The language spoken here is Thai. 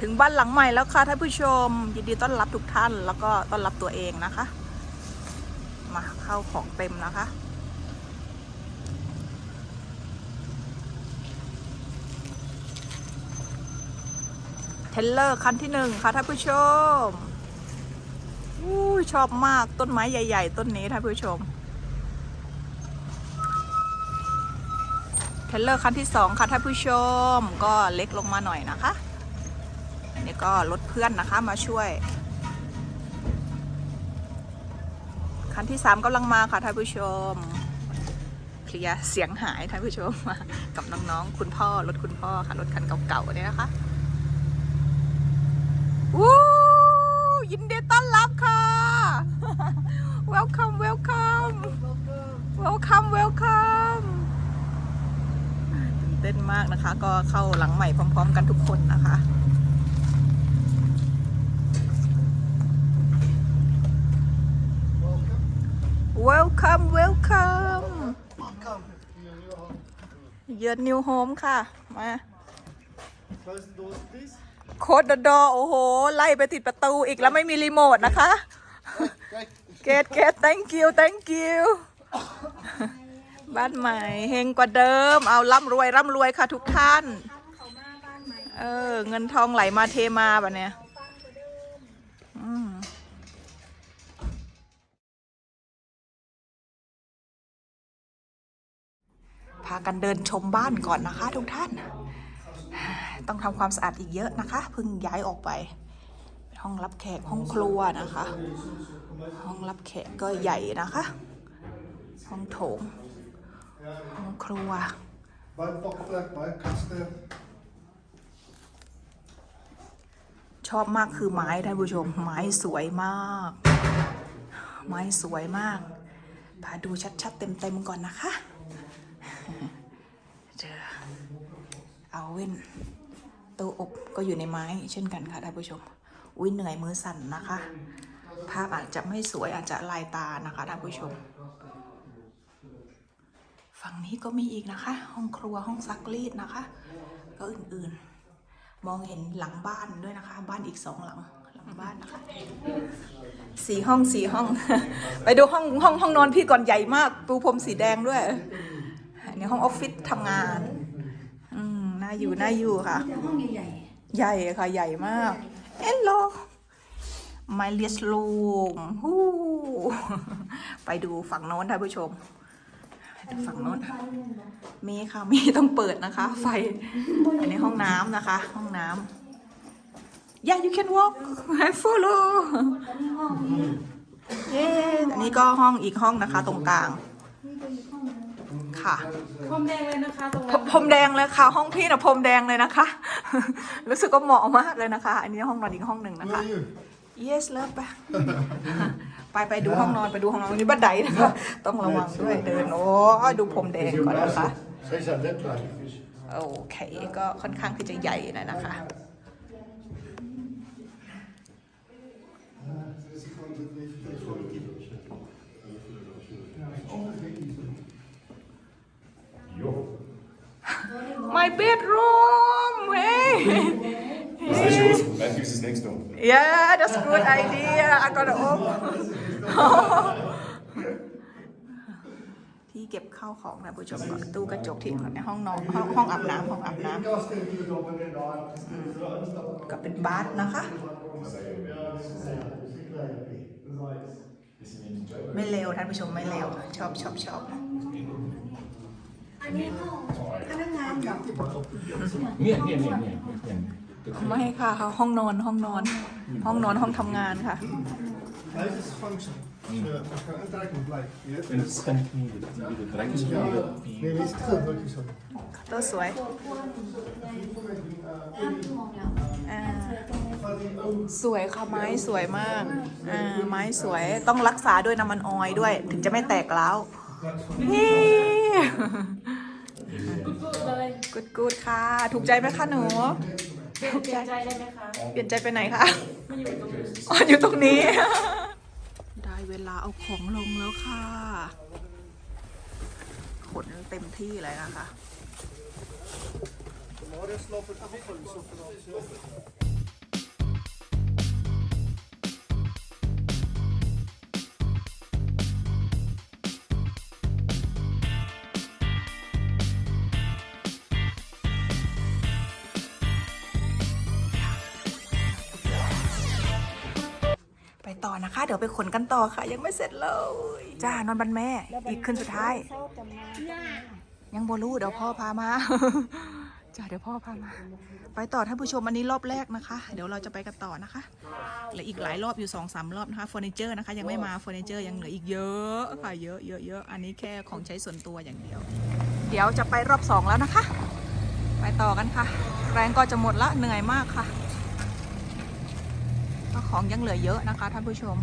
ถึงบ้านหลังใหม่แล้วค่ะท่านผู้ชม ยินดีต้อนรับทุกท่านแล้วก็ต้อนรับตัวเองนะคะ มาเข้าของเต็มนะคะ เทเลอร์คันที่หนึ่งค่ะท่านผู้ชมอู้ชอบมากต้นไม้ใหญ่ ๆ ต้นนี้ท่านผู้ชม เทเลอร์คันที่สองค่ะท่านผู้ชม ก็เล็กลงมาหน่อยนะคะ นี่ก็รถเพื่อนนะคะมาช่วย คันที่สามกำลังมาค่ะท่านผู้ชม เคลียร์เสียงหายท่านผู้ชมกับน้องๆคุณพ่อรถคุณพ่อค่ะรถคันเก่าๆเนี่ยนะคะวู้ยินดีต้อนรับค่ะ welcome welcome welcome welcome ตื่นเต้นมากนะคะ ก็เข้าหลังใหม่พร้อม ๆ กันทุกคนนะคะ welcome welcome your new home ค่ะ มา Close the doors, please. โคดดอโอ้โห ไล่ไปติดประตูอีกแล้วไม่มีรีโมทนะคะ Great. เกตเกต thank you thank you บ้านใหม่เฮงกว่าเดิม เอาร่ำรวยร่ำรวยค่ะทุกท่าน เออ เงินทองไหลมาเทมาแบบเนี้ยากันเดินชมบ้านก่อนนะคะ ทุกท่าน ต้องทำความสะอาดอีกเยอะนะคะเพิ่งย้ายออกไป ห้องรับแขกห้องครัวนะคะ ห้องรับแขกก็ใหญ่นะคะ ห้องโถง ห้องครัวชอบมากคือไม้ท่านผู้ชม ไม้สวยมาก ไม้สวยมากพาดูชัดๆเต็มๆก่อนนะคะ เจอ เอาเว้นตู้อบก็อยู่ในไม้เช่นกันค่ะท่านผู้ชมอุ้ยเหนื่อยมือสั่นนะคะ ภาพอาจจะไม่สวยอาจจะลายตานะคะท่านผู้ชม ฝั่งนี้ก็มีอีกนะคะ ห้องครัวห้องซักรีดนะคะ ก็อื่นๆ มองเห็นหลังบ้านด้วยนะคะ บ้านอีกสองหลังหลังบ้านนะคะสี่ห้องสี่ห้อง ไปดูห้องห้องห้องนอนพี่ก่อนใหญ่มาก ปูพรมสีแดงด้วยนนี้ห้องออฟฟิศทำงาน อืมน่าอยู่น่าอยู่ค่ะห้องใหญ่ใหญ่ค่ะ ใหญ่มาก Hello my l i s room ฮู้ไปดูฝั่งโน้นท่านผู้ชมไปดูฝั่งโน้น มีค่ะ มีต้องเปิดนะคะ ไฟ อันนี้ห้องน้ำนะคะ ห้องน้ำ Yeah you can walk I follow เย้อันนี้ก็ห้องอีกห้องนะคะ ตรงกลาง ค่ะ พรมแดงเลยนะคะตรงพรพรมแดงเลยค่ะ ห้องพี่นะพรมแดงเลยนะคะ รู้สึกก็เหมาะมากเลยนะคะ อันนี้ห้องนอนอีกห้องหนึ่งนะคะ Where are you? yes เลิฟไปไปไปดูห้องนอนไปดูห้องนอนนี่บันไดนะคะ ต้องระวังด้วยเดินโอ้ยดูพรมแดงก่อนนะคะ Say so, that like. โอเคก็ค่อนข้างที่จะใหญ่หน่อยนะคะ My bedroom hey That's yours. Matthew's is next door. yeah that's good idea I gotta open ที่เก็บข้าวของนะผู้ชมก่อนตู้กระจกที่ในห้องนอนห้องห้องอาบน้ำห้องอาบน้ำ Kaste in die dop en dan daar. ก็เป็นบาร์นะคะ ไม่เลวท่านผู้ชมไม่เลวชอบชอบชอบ อันนี้ห้องพนักงานเหรอเนี่ยเนี่ยเนี่ยเนี่ยเนี่ยไม่ค่ะห้องนอนห้องนอน ห้องนอนห้องทำงานค่ะ Deze is function. So, ik ga intrekken blijf. Ja? En het kan niet, de, de trekkers ja. Nee, Nee, die- die is goed, dat je zo. ตัวสวยสวยค่ะไม้สวยมากอ่าไม้สวยต้องรักษาด้วยน้ำมันออยด้วย ถึงจะไม่แตกแล้ว นี่เลยกูดกูดค่ะ ถูกใจไหมคะหนูถูกเปลี่ใจยนใจได้ไหมคะเปลี่ยนใจไปไหนคะไม่อยู่ตรงนี้อ๋ออยู่ตรงนี้ ได้เวลาเอาของลงแล้วค่ะขนเต็มที่เลยนะคะ ต่อนะคะ เดี๋ยวไปขนกันต่อค่ะ ยังไม่เสร็จเลย จ้านอนบันแม่ อีกคืนสุดท้าย ยังโบลูเดี๋ยวพ่อพามา จ้าเดี๋ยวพ่อพามา ไปต่อท่านผู้ชมอันนี้รอบแรกนะคะ เดี๋ยวเราจะไปกันต่อนะคะเหลืออีกหลายรอบอยู่สองสามรอบนะคะเฟอร์นิเจอร์นะคะ ยังไม่มาเฟอร์นิเจอร์ยังเหลืออีกเยอะค่ะเยอะเยอะเยอะอันนี้แค่ของใช้ส่วนตัวอย่างเดียว เดี๋ยวจะไปรอบสองแล้วนะคะ ไปต่อกันค่ะ แรงก็จะหมดละเหนื่อยมากค่ะ ของยังเหลือเยอะนะคะท่านผู้ชม